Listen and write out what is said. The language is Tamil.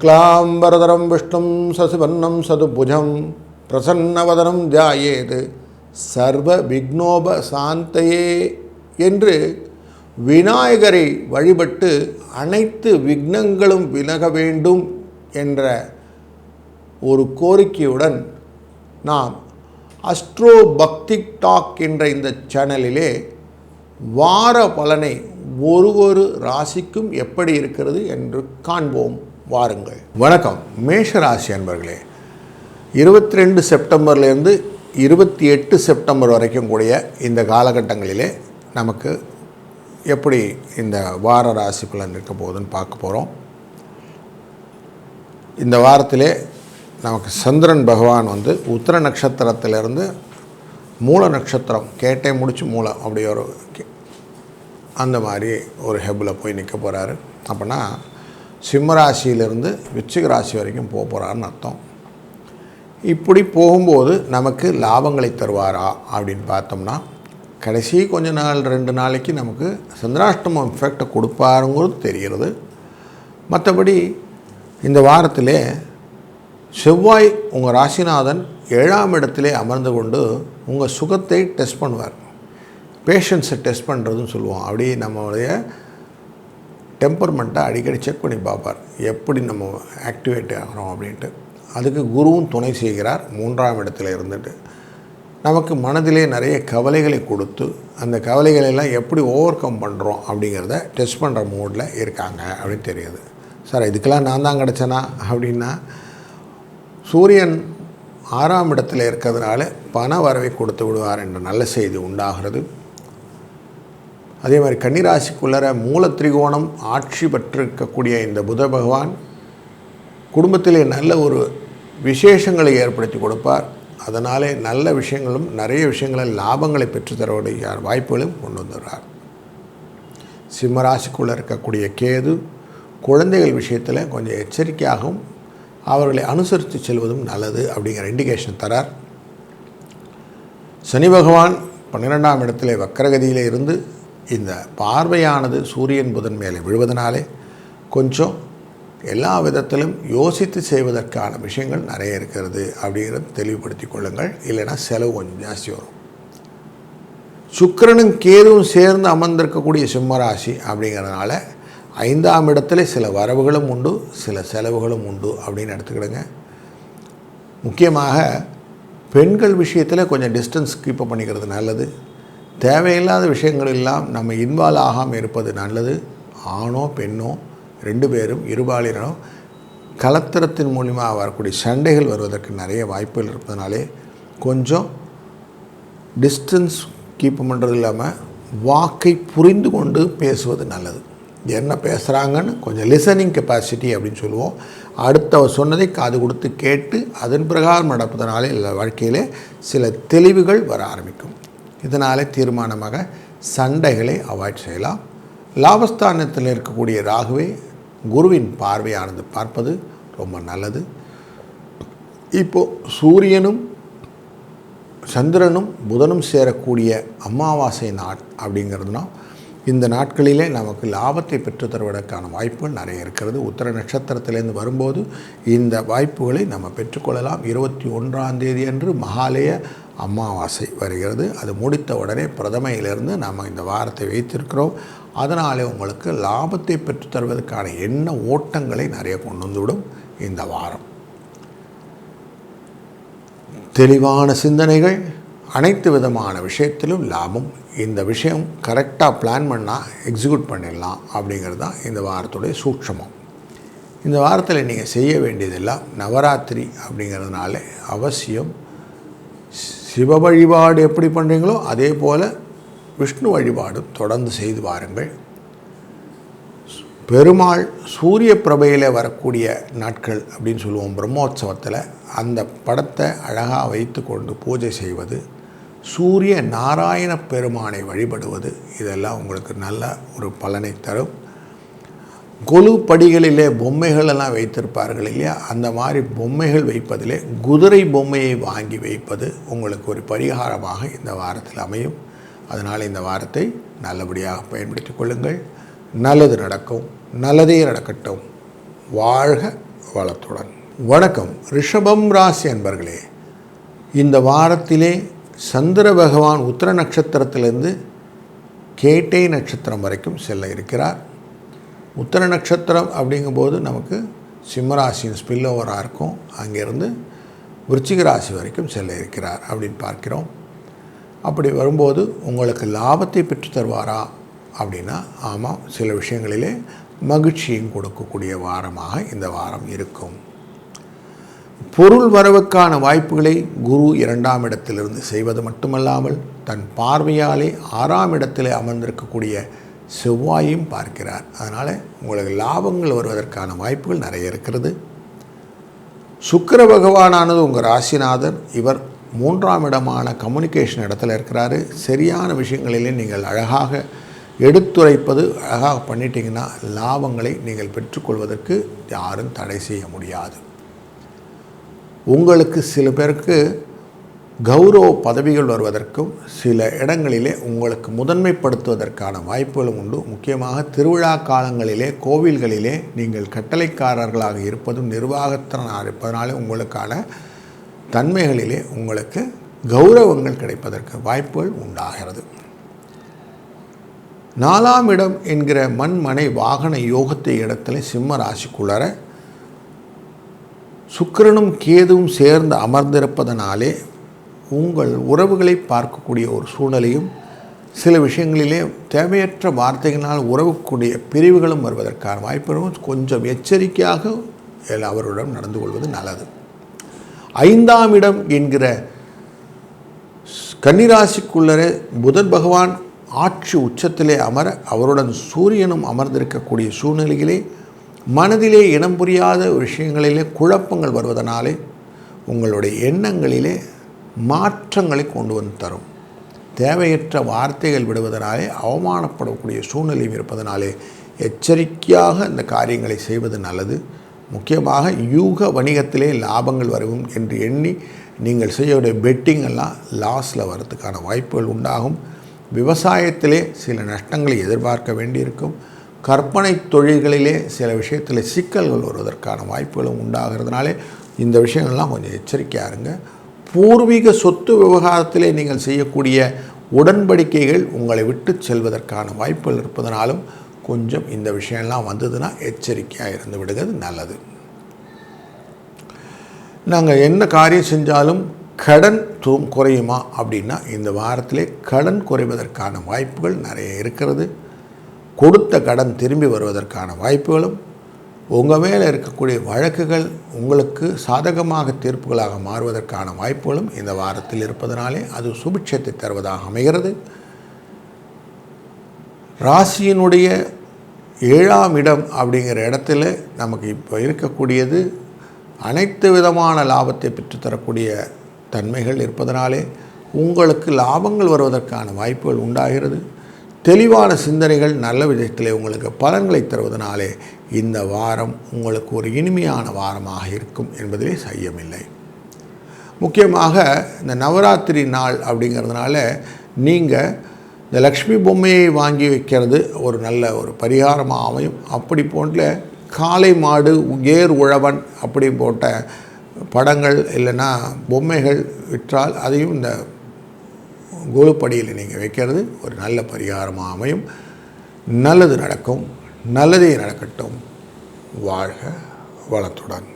சுக்லாம்பரதரம் விஷ்ணும் சசிவன்னம் சதுபுஜம் பிரசன்னவதனம் தியாயேது சர்வ விக்னோப சாந்தையே என்று விநாயகரை வழிபட்டு அனைத்து விக்னங்களும் விலக வேண்டும் என்ற ஒரு கோரிக்கையுடன் நாம் அஸ்ட்ரோ பக்தி டாக் என்ற இந்த சேனலிலே வார பலனை ஒரு ஒரு ராசிக்கும் எப்படி இருக்கிறது என்று காண்போம். வாருங்கள். வணக்கம். மேஷராசி அன்பர்களே இருபத்தி ரெண்டு செப்டம்பர்லேருந்து இருபத்தி எட்டு செப்டம்பர் வரைக்கும் கூடிய இந்த காலகட்டங்களிலே நமக்கு எப்படி இந்த வார ராசி பலன் இருக்க போகுதுன்னு பார்க்க போகிறோம் இந்த வாரத்திலே நமக்கு சந்திரன் பகவான் வந்து உத்திர நட்சத்திரத்திலிருந்து மூல நட்சத்திரம் கேட்டே முடிச்சு மூலம் அப்படி ஒரு அந்த மாதிரி ஒரு ஹெப்பில் போய் நிற்க போகிறாரு அப்படின்னா சிம்ம ராசியிலிருந்து விருச்சிக ராசி வரைக்கும் போக போகிறான்னு அர்த்தம். இப்படி போகும்போது நமக்கு லாபங்களை தருவாரா அப்படின்னு பார்த்தோம்னா கடைசி கொஞ்ச நாள் ரெண்டு நாளைக்கு நமக்கு சந்திராஷ்டமம் எஃபெக்டை கொடுப்பாருங்கிறது தெரிகிறது. மற்றபடி இந்த வாரத்திலே செவ்வாய் உங்கள் ராசிநாதன் ஏழாம் இடத்திலே அமர்ந்து கொண்டு உங்கள் சுகத்தை டெஸ்ட் பண்ணுவார். பேஷன்ஸை டெஸ்ட் பண்ணுறதுன்னு சொல்லுவோம். அப்படி நம்மளுடைய டெம்பர்மெண்ட்டை அடிக்கடி செக் பண்ணி பார்ப்பார். எப்படி நம்ம ஆக்டிவேட் ஆகிறோம் அப்படின்ட்டு. அதுக்கு குருவும் துணை செய்கிறார். மூன்றாம் இடத்துல இருந்துட்டு நமக்கு மனதிலே நிறைய கவலைகளை கொடுத்து அந்த கவலைகளெல்லாம் எப்படி ஓவர் கம் பண்ணுறோம் அப்படிங்கிறத டெஸ்ட் பண்ணுற மூடில் இருக்காங்க அப்படின்னு தெரியுது. சார் இதுக்கெல்லாம் நான் தான் கிடச்சேனா அப்படின்னா சூரியன் ஆறாம் இடத்துல இருக்கிறதுனால பண வரவை கொடுத்து விடுவார் என்ற நல்ல செய்தி உண்டாகிறது. அதே மாதிரி கன்னிராசிக்குள்ளர மூல திரிகோணம் ஆட்சி பெற்றிருக்கக்கூடிய இந்த புத பகவான் குடும்பத்திலே நல்ல ஒரு விசேஷங்களை ஏற்படுத்தி கொடுப்பார். அதனாலே நல்ல விஷயங்களும் நிறைய விஷயங்களில் லாபங்களை பெற்றுத்தரக்கூடிய வாய்ப்புகளும் கொண்டு வந்துடுறார் சிம்மராசிக்குள்ளே இருக்கக்கூடிய கேது குழந்தைகள் விஷயத்தில் கொஞ்சம் எச்சரிக்கையாகவும் அவர்களை அனுசரித்து செல்வதும் நல்லது அப்படிங்கிற இண்டிகேஷன் தரார். சனி பகவான் பன்னிரெண்டாம் இடத்திலே வக்கரகதியிலே இருந்து இந்த பார்வையானது சூரியன் புதன் மேலே விழுவதனாலே கொஞ்சம் எல்லா விதத்திலும் யோசித்து செய்வதற்கான விஷயங்கள் நிறைய இருக்கிறது அப்படிங்கிறத தெளிவுபடுத்தி கொள்ளுங்கள். இல்லைன்னா செலவு கொஞ்சம் ஜாஸ்தி வரும். சுக்கிரனும் கேதுவும் சேர்ந்து அமர்ந்திருக்கக்கூடிய சிம்மராசி அப்படிங்கிறதுனால ஐந்தாம் இடத்துல சில வரவுகளும் உண்டு சில செலவுகளும் உண்டு அப்படின்னு எடுத்துக்கிடுங்க. முக்கியமாக பெண்கள் விஷயத்தில் கொஞ்சம் டிஸ்டன்ஸ் கீப்பப் பண்ணிக்கிறது நல்லது. தேவையில்லாத விஷயங்கள் எல்லாம் நம்ம இன்வால்வ் ஆகாமல் இருப்பது நல்லது. ஆணோ பெண்ணோ ரெண்டு பேரும் இருபாலினரும் கலத்திரத்தின் மூலிமா வரக்கூடிய சண்டைகள் வருவதற்கு நிறைய வாய்ப்புகள் இருப்பதனாலே கொஞ்சம் டிஸ்டன்ஸ் கீப் பண்ணுறது இல்லாமல் வாக்கை புரிந்து கொண்டு பேசுவது நல்லது. என்ன பேசுகிறாங்கன்னு கொஞ்சம் லிசனிங் கெப்பாசிட்டி அப்படின்னு சொல்லுவோம். அடுத்தவர் சொன்னதை காது கொடுத்து கேட்டு அதன் பிரகாரம் நடப்பதனாலே இல்லை வாழ்க்கையிலே சில தெளிவுகள் வர ஆரம்பிக்கும். இதனாலே தீர்மானமாக சண்டைகளை அவாய்ட் செய்யலாம். லாபஸ்தானத்தில் இருக்கக்கூடிய ராகுவை குருவின் பார்வையானது பார்ப்பது ரொம்ப நல்லது. இப்போது சூரியனும் சந்திரனும் புதனும் சேரக்கூடிய அமாவாசை நாள் அப்படிங்கிறதுனா இந்த நாட்களிலே நமக்கு லாபத்தை பெற்றுத் தருவதற்கான வாய்ப்புகள் நிறைய இருக்கிறது. உத்தர நட்சத்திரத்திலேருந்து வரும்போது இந்த வாய்ப்புகளை நம்ம பெற்றுக்கொள்ளலாம். இருபத்தி ஒன்றாம் தேதி அன்று மகாலய அமாவாசை வருகிறது. அது முடித்த உடனே பிரதமையிலிருந்து நம்ம இந்த வாரத்தை வைத்திருக்கிறோம். அதனாலே உங்களுக்கு லாபத்தை பெற்றுத்தருவதற்கான என்ன எண்ண ஓட்டங்களை நிறைய கொண்டு வந்துவிடும் இந்த வாரம். தெளிவான சிந்தனைகள் அனைத்து விதமான விஷயத்திலும் லாபம். இந்த விஷயம் கரெக்டாக பிளான் பண்ணால் எக்ஸிக்யூட் பண்ணிடலாம் அப்படிங்கிறது தான் இந்த வாரத்துடைய சூட்சமம். இந்த வாரத்தில் நீங்கள் செய்ய வேண்டியதெல்லாம் நவராத்திரி அப்படிங்கிறதுனால அவசியம் சிவ வழிபாடு எப்படி பண்ணுறீங்களோ அதே போல் விஷ்ணு வழிபாடும் தொடர்ந்து செய்து வாருங்கள். பெருமாள் சூரிய பிரபையில் வரக்கூடிய நாட்கள் அப்படின்னு சொல்லுவோம் பிரம்மோற்சவத்தில் அந்த படத்தை அழகாக வைத்து கொண்டு பூஜை செய்வது சூரிய நாராயண பெருமானை வழிபடுவது இதெல்லாம் உங்களுக்கு நல்ல ஒரு பலனை தரும். கொலு படிகளிலே பொம்மைகள் எல்லாம் வைத்திருப்பார்கள் இல்லையா? அந்த மாதிரி பொம்மைகள் வைப்பதிலே குதிரை பொம்மையை வாங்கி வைப்பது உங்களுக்கு ஒரு பரிகாரமாக இந்த வாரத்தில் அமையும். அதனால் இந்த வாரத்தை நல்லபடியாக பயன்படுத்திக் கொள்ளுங்கள். நல்லது நடக்கும் நல்லதே நடக்கட்டும். வாழ்க வளத்துடன். வணக்கம். ரிஷபம் ராசி என்பர்களே இந்த வாரத்திலே சந்திர பகவான் உத்திர நட்சத்திரத்திலிருந்து கேட்டை நட்சத்திரம் வரைக்கும் செல்ல இருக்கிறார். உத்தர நட்சத்திரம் அப்படிங்கும்போது நமக்கு சிம்மராசியின் ஸ்பில் ஓவராக இருக்கும். அங்கேருந்து விருச்சிக ராசி வரைக்கும் செல்ல இருக்கிறார் அப்படின்னு பார்க்கிறோம். அப்படி வரும்போது உங்களுக்கு லாபத்தை பெற்று தருவாரா அப்படின்னா ஆமாம் சில விஷயங்களிலே மகிழ்ச்சியும் கொடுக்கக்கூடிய வாரமாக இந்த வாரம் இருக்கும். பொருள் வரவுக்கான வாய்ப்புகளை குரு இரண்டாம் இடத்திலிருந்து செய்வது மட்டுமல்லாமல் தன் பார்வையாலே ஆறாம் இடத்திலே அமர்ந்திருக்கக்கூடிய செவ்வாயும் பார்க்கிறார். அதனால் உங்களுக்கு லாபங்கள் வருவதற்கான வாய்ப்புகள் நிறைய இருக்கிறது. சுக்கர பகவானானது உங்கள் ராசிநாதர். இவர் மூன்றாம் இடமான கம்யூனிகேஷன் இடத்துல இருக்கிறாரு. சரியான விஷயங்களிலே நீங்கள் அழகாக எடுத்துரைப்பது அழகாக பண்ணிட்டீங்கன்னா லாபங்களை நீங்கள் பெற்றுக்கொள்வதற்கு யாரும் தடை செய்ய முடியாது. உங்களுக்கு சில பேருக்கு கௌரவ பதவிகள் வருவதற்கும் சில இடங்களிலே உங்களுக்கு முதன்மைப்படுத்துவதற்கான வாய்ப்புகளும் உண்டு. முக்கியமாக திருவிழா காலங்களிலே கோவில்களிலே நீங்கள் கட்டளைக்காரர்களாக இருப்பதும் நிர்வாகத்தினாக இருப்பதனாலே உங்களுக்கான தன்மைகளிலே உங்களுக்கு கௌரவங்கள் கிடைப்பதற்கு வாய்ப்புகள் உண்டாகிறது. நாலாம் இடம் என்கிற மண்மனை வாகன யோகத்தை இடத்துல சிம்ம ராசிக்குள்ளார சுக்கிரனும் கேதுவும் சேர்ந்து அமர்ந்திருப்பதனாலே உங்கள் உறவுகளை பார்க்கக்கூடிய ஒரு சூழ்நிலையும் சில விஷயங்களிலே தேவையற்ற வார்த்தைகளால் உறவுக்கூடிய பிரிவுகளும் வருவதற்கான வாய்ப்புகளும் கொஞ்சம் எச்சரிக்கையாக அவருடன் நடந்து கொள்வது நல்லது. ஐந்தாம் இடம் என்கிற கன்னிராசிக்குள்ளரே புதன் பகவான் ஆட்சி உச்சத்திலே அமர அவருடன் சூரியனும் அமர்ந்திருக்கக்கூடிய சூழ்நிலையிலே மனதிலே இனம் புரியாத விஷயங்களிலே குழப்பங்கள் வருவதனாலே உங்களுடைய எண்ணங்களிலே மாற்றங்களை கொண்டு வந்து தரும். தேவையற்ற வார்த்தைகள் விடுவதனாலே அவமானப்படக்கூடிய சூழ்நிலையும் இருப்பதனாலே எச்சரிக்கையாக இந்த காரியங்களை செய்வது நல்லது. முக்கியமாக யூக வணிகத்திலே லாபங்கள் வரும் என்று எண்ணி நீங்கள் செய்யக்கூடிய பெட்டிங் எல்லாம் லாஸில் வரதுக்கான வாய்ப்புகள் உண்டாகும். விவசாயத்திலே சில நஷ்டங்களை எதிர்பார்க்க வேண்டியிருக்கும். கற்பனை தொழில்களிலே சில விஷயத்தில் சிக்கல்கள் வருவதற்கான வாய்ப்புகளும் உண்டாகிறதுனாலே இந்த விஷயங்கள்லாம் கொஞ்சம் எச்சரிக்கையாக இருங்க. பூர்வீக சொத்து விவகாரத்திலே நீங்கள் செய்யக்கூடிய உடன்படிக்கைகள் உங்களை விட்டு செல்வதற்கான வாய்ப்புகள் இருப்பதனாலும் கொஞ்சம் இந்த விஷயம்லாம் வந்ததுன்னா எச்சரிக்கையாக இருந்து விடுகிறது நல்லது. நாங்கள் என்ன காரியம் செஞ்சாலும் கடன் தூம் குறையுமா அப்படின்னா இந்த வாரத்திலே கடன் குறைவதற்கான வாய்ப்புகள் நிறைய இருக்கிறது. கொடுத்த கடன் திரும்பி வருவதற்கான வாய்ப்புகளும் உங்கள் மேலே இருக்கக்கூடிய வழக்குகள் உங்களுக்கு சாதகமாக தீர்ப்புகளாக மாறுவதற்கான வாய்ப்புகளும் இந்த வாரத்தில் இருப்பதனாலே அது சுபிட்சத்தை தருவதாக அமைகிறது. ராசியினுடைய ஏழாம் இடம் அப்படிங்கிற இடத்துல நமக்கு இப்போ இருக்கக்கூடியது அனைத்து விதமான லாபத்தை பெற்றுத்தரக்கூடிய தன்மைகள் இருப்பதனாலே உங்களுக்கு லாபங்கள் வருவதற்கான வாய்ப்புகள் உண்டாகிறது. தெளிவான சிந்தனைகள் நல்ல விதத்திலே உங்களுக்கு பலன்களை தருவதனாலே இந்த வாரம் உங்களுக்கு ஒரு இனிமையான வாரமாக இருக்கும் என்பதிலே சையமில்லை. முக்கியமாக இந்த நவராத்திரி நாள் அப்படிங்கிறதுனால நீங்கள் இந்த லக்ஷ்மி பொம்மையை வாங்கி வைக்கிறது ஒரு நல்ல ஒரு பரிகாரமாக அமையும். அப்படி போன்ற காளை மாடு ஏர் உழவன் அப்படி போட்ட படங்கள் இல்லைன்னா பொம்மைகள் விற்றால் அதையும் இந்த கோலுப்படியில் நீங்கள் வைக்கிறது ஒரு நல்ல பரிகாரமாக அமையும். நல்லது நடக்கும் நல்லதே நடக்கட்டும். வாழ்க வளத்துடன்.